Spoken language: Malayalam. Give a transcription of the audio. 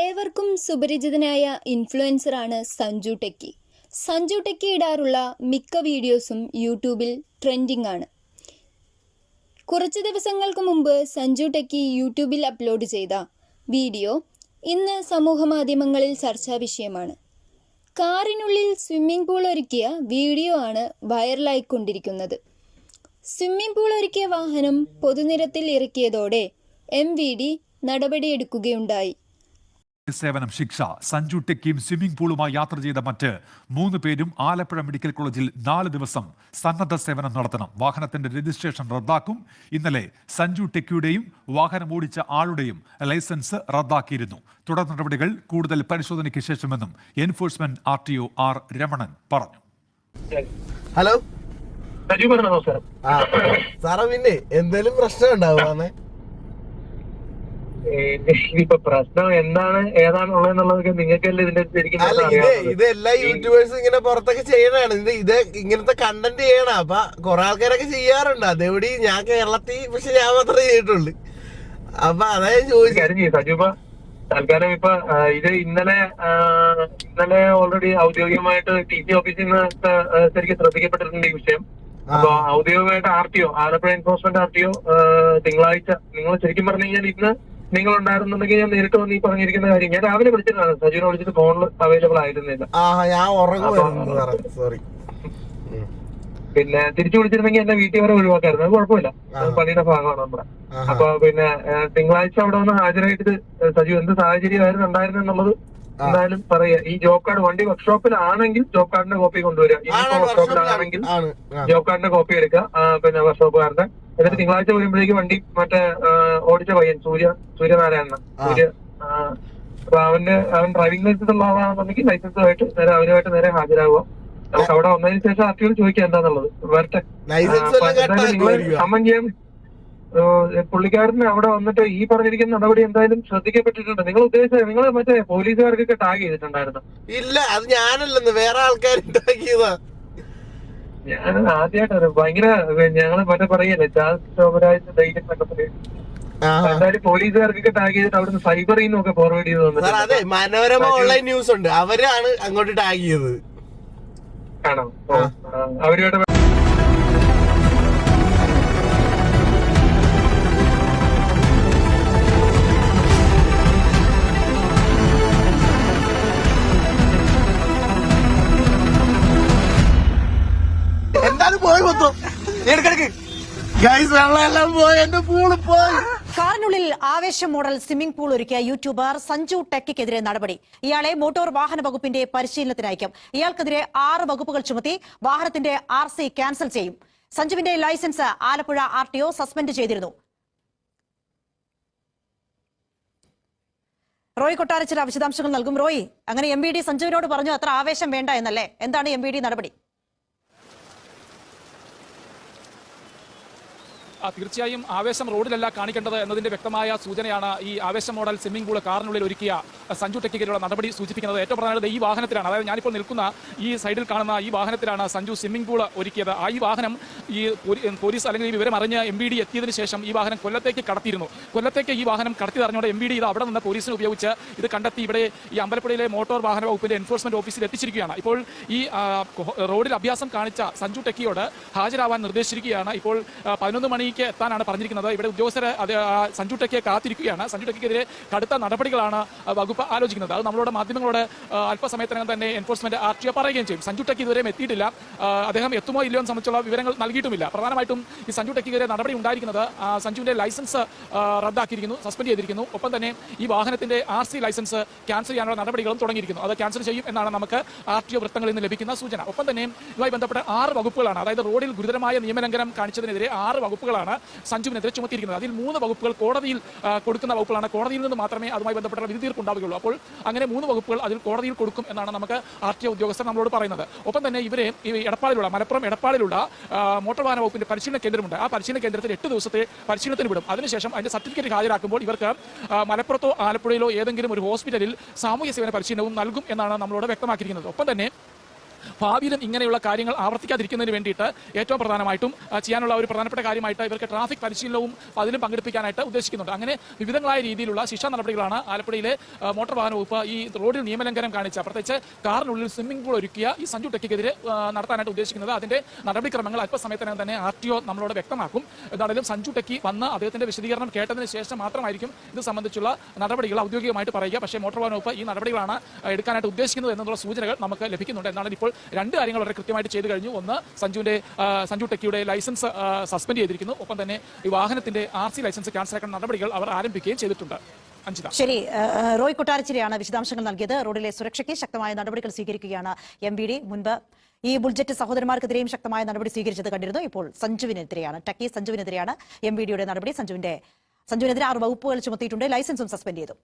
ഏവർക്കും സുപരിചിതനായ ഇൻഫ്ലുവൻസറാണ് സഞ്ജു ടെക്കി. സഞ്ജു ടെക്കി ഇടാറുള്ള മിക്ക വീഡിയോസും യൂട്യൂബിൽ ട്രെൻഡിംഗ് ആണ് കുറച്ച് ദിവസങ്ങൾക്ക് മുമ്പ് സഞ്ജു ടെക്കി യൂട്യൂബിൽ അപ്ലോഡ് ചെയ്ത വീഡിയോ ഇന്ന് സമൂഹമാധ്യമങ്ങളിൽ ചർച്ചാ വിഷയമാണ്. കാറിനുള്ളിൽ സ്വിമ്മിംഗ് പൂൾ ഒരുക്കിയ വീഡിയോ ആണ് വൈറലായിക്കൊണ്ടിരിക്കുന്നത്. സ്വിമ്മിംഗ് പൂൾ ഒരുക്കിയ വാഹനം പൊതുനിരത്തിൽ ഇറക്കിയതോടെ എം വി ഡി നടപടിയെടുക്കുകയുണ്ടായി. സേവനം ശിക്ഷ. സഞ്ജു ടെക്കിയും സ്വിമ്മിംഗ് പൂളുമായി യാത്ര ചെയ്ത മറ്റ് മൂന്ന് പേരും ആലപ്പുഴ മെഡിക്കൽ കോളേജിൽ നാല് ദിവസം സന്നദ്ധ സേവനം നടത്തണം. വാഹനത്തിന്റെ രജിസ്ട്രേഷൻ റദ്ദാക്കും. ഇന്നലെ സഞ്ജു ടെക്കിയുടെയും വാഹനം ഓടിച്ച ആളുടെയും ലൈസൻസ് റദ്ദാക്കിയിരുന്നു. തുടർ നടപടികൾ കൂടുതൽ പരിശോധനയ്ക്ക് ശേഷമെന്നും enforcement R T O R Ramanan പറഞ്ഞു. ഹലോ. സാറേ പിന്നെ എന്തെങ്കിലും പ്രശ്നം ഉണ്ടാവുക ഇനിയിപ്പോ പ്രശ്നം എന്താണ്? ഏതാണ് ഉള്ളതെന്നുള്ളതൊക്കെ നിങ്ങൾക്കല്ലേ ഇതിന്റെ ശരിക്കും ഇത് എല്ലാ യൂട്യൂബേഴ്സും ഇങ്ങനെ പുറത്തൊക്കെ ചെയ്യണാണ് ഇത് ഇത് ഇങ്ങനത്തെ കണ്ടന്റ് ചെയ്യണ. അപ്പൊ കൊറേ ആൾക്കാരൊക്കെ ചെയ്യാറുണ്ട്. അതെവിടെ ഞാൻ കേരളത്തിൽ പക്ഷെ ഞാൻ മാത്രമേ ചെയ്തിട്ടുള്ളൂ. അപ്പൊ അതായത് ചോദിച്ചു സജീവ. തൽക്കാലം ഇപ്പൊ ഇത് ഇന്നലെ ഇന്നലെ ഓൾറെഡി ഔദ്യോഗികമായിട്ട് ടി സി ഓഫീസിൽ നിന്ന് ശരിക്കും ശ്രദ്ധിക്കപ്പെട്ടിട്ടുണ്ട് ഈ വിഷയം. അപ്പൊ ഔദ്യോഗികമായിട്ട് R T O Alappuzha enforcement R T O തിങ്കളാഴ്ച. നിങ്ങൾ ശരിക്കും പറഞ്ഞു കഴിഞ്ഞാൽ ഇന്ന് നിങ്ങൾ ഉണ്ടായിരുന്നുണ്ടെങ്കിൽ ഞാൻ നേരിട്ട് വന്ന് ഈ പറഞ്ഞിരിക്കുന്ന കാര്യം ഞാൻ രാവിലെ വിളിച്ചിട്ടാണ് സജീവനെ വിളിച്ചിട്ട് ഫോണിൽ അവൈലബിൾ ആയിരുന്നില്ല. സാറേ. പിന്നെ തിരിച്ചു വിളിച്ചിരുന്നെങ്കിൽ എന്നെ വീട്ടിൽ വരെ ഒഴിവാക്കായിരുന്നു. അത് കുഴപ്പമില്ല. പണിയുടെ ഭാഗമാണ് നമ്മുടെ. അപ്പൊ പിന്നെ തിങ്കളാഴ്ച അവിടെ വന്ന് ഹാജരായിട്ട് സജീവ് എന്ത് സാഹചര്യമായിരുന്നു ഉണ്ടായിരുന്നു എന്നുള്ളത് എന്തായാലും പറയാ ഈ ജോബ് കാർഡ് വണ്ടി വർക്ക്ഷോപ്പിലാണെങ്കിൽ ജോബ് കാർഡിന്റെ കോപ്പി കൊണ്ടുവരിക. ഇനിയിപ്പോ വർക്ക്ഷോപ്പിലാണെങ്കിൽ ജോബ് കാർഡിന്റെ കോപ്പി എടുക്കുക. പിന്നെ വർക്ക്ഷോപ്പുകാരന്റെ എന്നിട്ട് തിങ്കളാഴ്ച വരുമ്പോഴേക്ക് വണ്ടി മറ്റേ ഓടിച്ച പയ്യൻ സൂര്യ സൂര്യനാരായണ സൂര്യ അപ്പൊ അവന്റെ അവൻ ഡ്രൈവിംഗ് ലൈസൻസ് ഉള്ള ആളാണെന്നുണ്ടെങ്കിൽ ലൈസൻസുമായിട്ട് നേരെ അവനുമായിട്ട് നേരെ ഹാജരാകുക നമുക്ക് അവിടെ വന്നതിന് ശേഷം ആർട്ടിയോട് ചോദിക്കാം എന്താന്നുള്ളത്. വരട്ടെ. കട്ടാക്കുമായിരിക്കും ചെയ്യാൻ ഏഹ് പുള്ളിക്കാരന് അവിടെ വന്നിട്ട് ഈ പറഞ്ഞിരിക്കുന്ന നടപടി എന്തായാലും ശ്രദ്ധിക്കപ്പെട്ടിട്ടുണ്ട്. നിങ്ങൾ ഉദ്ദേശിച്ചത് നിങ്ങൾ മറ്റേ പോലീസുകാർക്കൊക്കെ ടാഗ് ചെയ്തിട്ടുണ്ടായിരുന്നു. ഇല്ല അത് ഞാനല്ലെന്ന്. വേറെ ആൾക്കാർ ഉണ്ടാക്കിയതാ ഞാൻ ആദ്യമായിട്ടാണ് ഭയങ്കര ഞങ്ങൾ മറ്റേ പറയല്ലേ ചാൾസ് ശോഭരാജ് ധൈര്യം. എന്തായാലും പോലീസുകാർക്കൊക്കെ ടാഗ് ചെയ്തിട്ട് അവിടുന്ന് സൈബറിൽ നിന്നൊക്കെ ഫോർവേഡ് ചെയ്ത് അതെ മനോരമ ഓൺലൈൻ ന്യൂസ് ഉണ്ട്. അവരാണ് അങ്ങോട്ട് ടാഗ് ചെയ്തത്. ആണോ? അവരുമായിട്ട് എന്തായാലും പോയി മൊത്തം എടുക്കെടുക്ക്. പോയി. എന്റെ പോയി. കാറിനുള്ളിൽ ആവേശം മോഡൽ സ്വിമ്മിംഗ് പൂൾ ഒരുക്കിയ യൂട്യൂബർ സഞ്ജു ടെക്കിക്കെതിരെ നടപടി. ഇയാളെ മോട്ടോർ വാഹന വകുപ്പിന്റെ പരിശീലനത്തിനയക്കും ഇയാൾക്കെതിരെ ആറ് വകുപ്പുകൾ ചുമത്തി വാഹനത്തിന്റെ ആർ സി ക്യാൻസൽ ചെയ്യും. സഞ്ജുവിന്റെ licence Alappuzha R T O suspend ചെയ്തിരുന്നു. റോയ് കൊട്ടാരച്ചിൽ വിശദാംശങ്ങൾ നൽകും. റോയ് അങ്ങനെ എം ബി ഡി സഞ്ജുവിനോട് പറഞ്ഞു അത്ര ആവേശം വേണ്ട എന്നല്ലേ? എന്താണ് എം ബി ഡി നടപടി? തീർച്ചയായും ആവേശം റോഡിലല്ല കാണിക്കേണ്ടത് എന്നതിന്റെ വ്യക്തമായ സൂചനയാണ് ഈ ആവേശം മോഡൽ സ്വിമ്മിംഗ് പൂൾ കാറിനുള്ളിൽ ഒരുക്കിയ സഞ്ജു ടെക്കിക്കെതിരെയുള്ള നടപടി സൂചിപ്പിക്കുന്നത്. ഏറ്റവും പ്രധാനപ്പെട്ടത് ഈ വാഹനത്തിലാണ്. അതായത് ഞാനിപ്പോൾ നിൽക്കുന്ന ഈ സൈഡിൽ കാണുന്ന ഈ വാഹനത്തിലാണ് സഞ്ജു സ്വിമ്മിംഗ് പൂൾ ഒരുക്കിയത്. ആ ഈ വാഹനം ഈ പോലീസ് അല്ലെങ്കിൽ ഈ വിവരം അറിഞ്ഞ് എം ബി എത്തിയതിനു ശേഷം ഈ വാഹനം കൊല്ലത്തേക്ക് കടത്തിയിരുന്നു. കൊല്ലത്തേക്ക് ഈ വാഹനം കടത്തി തറഞ്ഞോടെ എം ബി ഡി ഇത് അവിടെ നിന്ന് പോലീസിനെ ഉപയോഗിച്ച് ഇത് കണ്ടെത്തി ഇവിടെ ഈ അമ്പലപ്പുഴയിലെ മോട്ടോർ വാഹന വകുപ്പിന്റെ എൻഫോഴ്സ്മെന്റ് ഓഫീസിൽ എത്തിച്ചിരിക്കുകയാണ്. ഇപ്പോൾ ഈ റോഡിൽ അഭ്യാസം കാണിച്ച സഞ്ജു ടെക്കിയോട് ഹാജരാവാൻ നിർദ്ദേശിച്ചിരിക്കുകയാണ്. ഇപ്പോൾ പതിനൊന്ന് പതിനൊന്ന് മണിക്ക് എത്താനാണ് പറഞ്ഞിരിക്കുന്നത്. ഇവിടെ ഉദ്യോഗസ്ഥരെ സഞ്ജു ടെക്കിയെ കാത്തിരിക്കുകയാണ്. സഞ്ജു ടെക്കിക്കെതിരെ കടുത്ത നടപടികളാണ് വകുപ്പ് ആലോചിക്കുന്നത്. അത് നമ്മളോട് മാധ്യമങ്ങളോട് അല്പസമയത്തിനകം തന്നെ എൻഫോഴ്സ്മെന്റ് ആർ ടി പറയുകയും ചെയ്യും. സഞ്ജു ടെക്കി ഇതുവരെയും എത്തിയിട്ടില്ല. അദ്ദേഹം എത്തുമോ ഇല്ലയോ എന്ന് സംബന്ധിച്ചുള്ള വിവരങ്ങൾ നൽകിയിട്ടുമില്ല. പ്രധാനമായിട്ടും ഈ സഞ്ജു ടെക്കിക്കെതിരെ നടപടി ഉണ്ടായിരിക്കുന്നത് സഞ്ജുവിന്റെ ലൈസൻസ് റദ്ദാക്കിയിരിക്കുന്നു സസ്പെൻഡ് ചെയ്തിരിക്കുന്നു. ഒപ്പം തന്നെ ഈ വാഹനത്തിന്റെ ആർ സി ലൈസൻസ് ക്യാൻസൽ ചെയ്യാനുള്ള നടപടികളും തുടങ്ങിയിരിക്കുന്നു. അത് ക്യാൻസൽ ചെയ്യും എന്നാണ് നമുക്ക് ആർ ടി ഒ വൃത്തങ്ങളിൽ നിന്ന് ലഭിക്കുന്ന സൂചന. ഒപ്പം തന്നെ ഇതുമായി ബന്ധപ്പെട്ട ആറ് വകുപ്പുകളാണ് അതായത് റോഡിൽ ഗുരുതരമായ നിയമലംഘനം കാണിച്ചതിനെതിരെ ആറ് വകുപ്പുകളാണ് സഞ്ജുവിനെതിരെ ചുമത്തിയിരിക്കുന്നത്. അതിൽ മൂന്ന് വകുപ്പുകൾ കോടതിയിൽ കൊടുക്കുന്ന വകുപ്പുകളാണ്. കോടതിയിൽ നിന്ന് മാത്രമേ അതുമായി ബന്ധപ്പെട്ട വിധി തീർപ്പ് ഉണ്ടാവുകയുള്ളൂ അപ്പോൾ അങ്ങനെ മൂന്ന് വകുപ്പുകൾ അതിൽ കോടതിയിൽ കൊടുക്കും എന്നാണ് നമുക്ക് ആർ ടി ഉദ്യോഗസ്ഥർ നമ്മളോട് പറയുന്നത്. ഒപ്പം തന്നെ ഇവരെ ഈ എടപ്പാളിലുള്ള മലപ്പുറം എടപ്പാളിലുള്ള മോട്ടോർ വാഹന വകുപ്പിന്റെ പരിശീലന കേന്ദ്രമുണ്ട്. ആ പരിശീലന കേന്ദ്രത്തിൽ എട്ട് ദിവസത്തെ പരിശീലനത്തിന് വിടും. അതിനുശേഷം അതിന്റെ സർട്ടിഫിക്കറ്റ് ഹാജരാക്കുമ്പോൾ ഇവർക്ക് മലപ്പുറത്തോ ആലപ്പുഴയിലോ ഏതെങ്കിലും ഒരു ഹോസ്പിറ്റലിൽ സാമൂഹ്യ സേവന പരിശീലനവും നൽകും എന്നാണ് നമ്മളോട് വ്യക്തമാക്കിയിരിക്കുന്നത്. ഒപ്പം തന്നെ ഭാവിയിലും ഇങ്ങനെയുള്ള കാര്യങ്ങൾ ആവർത്തിക്കാതിരിക്കുന്നതിന് വേണ്ടിയിട്ട് ഏറ്റവും പ്രധാനമായിട്ടും ചെയ്യാനുള്ള ഒരു പ്രധാനപ്പെട്ട കാര്യമായിട്ട് ഇവർക്ക് ട്രാഫിക് പരിശീലനവും അതിലും പങ്കെടുപ്പിക്കാനായിട്ട് ഉദ്ദേശിക്കുന്നുണ്ട്. അങ്ങനെ വിവിധങ്ങളായ രീതിയിലുള്ള ശിക്ഷാ നടപടികളാണ് ആലപ്പുഴയിലെ മോട്ടോർ വാഹന വകുപ്പ് ഈ റോഡിൽ നിയമലംഘനം കാണിച്ച. പ്രത്യേകിച്ച് കാറിനുള്ളിൽ സ്വിമ്മിംഗ് പൂൾ ഒരുക്കിയ ഈ സഞ്ജു ടെക്കിക്കെതിരെ നടത്താനായിട്ട് ഉദ്ദേശിക്കുന്നത് അതിന്റെ നടപടിക്രമങ്ങൾ അല്പസമയത്തിനകം തന്നെ ആർ ടി ഒ നമ്മളോട് വ്യക്തമാക്കും. എന്താണെങ്കിലും സഞ്ജു ടെക്കി വന്ന് അദ്ദേഹത്തിന്റെ വിശദീകരണം കേട്ടതിന് ശേഷം മാത്രമായിരിക്കും ഇത് സംബന്ധിച്ചുള്ള നടപടികൾ ഔദ്യോഗികമായിട്ട് പറയുക. പക്ഷേ മോട്ടോർ വാഹന വകുപ്പ് ഈ നടപടികളാണ് എടുക്കാനായിട്ട് ഉദ്ദേശിക്കുന്നത് എന്നുള്ള സൂചനകൾ നമുക്ക് ലഭിക്കുന്നുണ്ട്. എന്നാണ് ഇപ്പോൾ രണ്ട് കാര്യങ്ങൾ വളരെ കൃത്യമായിട്ട് ചെയ്തു കഴിഞ്ഞു. ഒന്ന് സഞ്ജുവിന്റെ സഞ്ജു ടെക്കിയുടെ ലൈസൻസ് സസ്പെൻഡ് ചെയ്തിരിക്കുന്നു. ഒപ്പം തന്നെ ഈ വാഹനത്തിന്റെ ആർ സി ലൈസൻസ് ക്യാൻസലാക്കുന്ന നടപടികൾ അവർ ആരംഭിക്കുകയും ചെയ്തിട്ടുണ്ട്. ശരി റോയ് കൊട്ടാരച്ചിരിയാണ് വിശദാംശങ്ങൾ നൽകിയത്. റോഡിലെ സുരക്ഷയ്ക്ക് ശക്തമായ നടപടികൾ സ്വീകരിക്കുകയാണ് എം ബി ഡി. മുൻപ് ഈ ബുൾജറ്റ് സഹോദരന്മാർക്കെതിരെയും ശക്തമായ നടപടി സ്വീകരിച്ചത് കണ്ടിരുന്നു. ഇപ്പോൾ സഞ്ജുവിനെതിരെയാണ്. ടക്കി സഞ്ജുവിനെതിരെയാണ് എം ബി ഡിയുടെ നടപടി. സഞ്ജുവിന്റെ സഞ്ജുവിനെതിരെ ആറ് വകുപ്പുകൾ ചുമത്തിയിട്ടുണ്ട്. ലൈസൻസും സസ്പെൻഡ് ചെയ്തു.